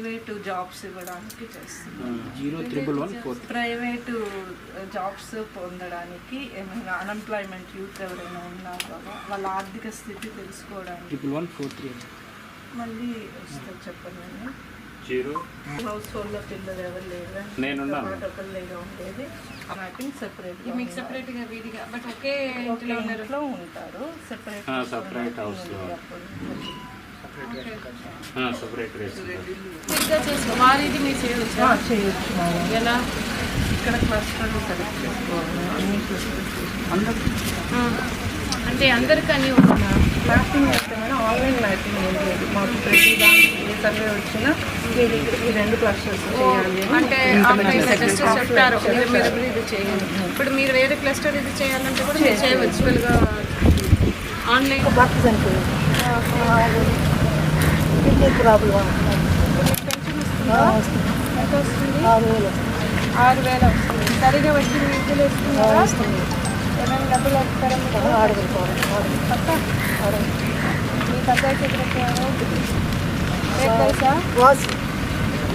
Jobs ఇవ్వడానికి చేస్తున్నాం zero triple one four. Private jobs పొందడానికి ఏమైనా అన్ఎంప్లాయ్మెంట్ యూత్ ఎవరైనా ఉన్నారు? కదా వాళ్ళ ఆర్థిక స్థితి తెలుసుకోవడానికి. ట్రిపుల్ వన్ ఫోర్ త్రీ మళ్ళీ వస్తుంది చెప్పండి. నేను జీరో. హౌస్ హోల్డ్లో పిల్లలు ఎవరు లేరు? నేనున్నాను. ఒకళ్ళేగా ఉండేది? మ్యాపింగ్ సెపరేట్ మీకు separate గా విడిగా బట్ ఒకే ఇంట్లో ఉంటారు. సెపరేట్ ఆ, separate house లో. సపరేట్ రేట్స్ ఇంకా చేసుకో. వారిది మీరు చేయవచ్చా? చేయొచ్చు మేడం. ఎలా? ఇక్కడ క్లస్టర్ సెలెక్ట్ చేసుకోవాలి. అన్ని. అంటే అందరికని ఒక మ్యాపింగ్ అయితే మేడం ఆన్లైన్ మ్యాపింగ్ ఏం లేదు. మాకు ప్రతి దానికి ఏ సర్వే వచ్చినా మీరు ఈ రెండు క్లస్టర్స్ చేయాలి. అంటే జస్ట్ చెప్తారు మీరు ఇది చేయాలి ఇప్పుడు మీరు వేరే క్లస్టర్ ఇది చేయాలంటే కూడా మీరు చేయవచ్చు. ఆన్లైన్ భర్త చనిపోయింది కిడ్నీ ప్రాబ్లం ఎంత వస్తుంది ఆరు వేలు వస్తుంది సరిగా వచ్చి విద్యులు ఇస్తున్నారా ఏమైనా డబ్బులు వస్తారా మీకు ఆడగలుగుతారు పక్క మీ తెలుసా Vasu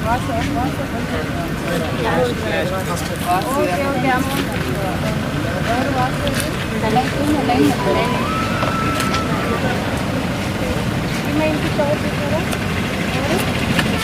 Vasu Vasu okay okay amount ఎవరు Vasu Ang kita ko dito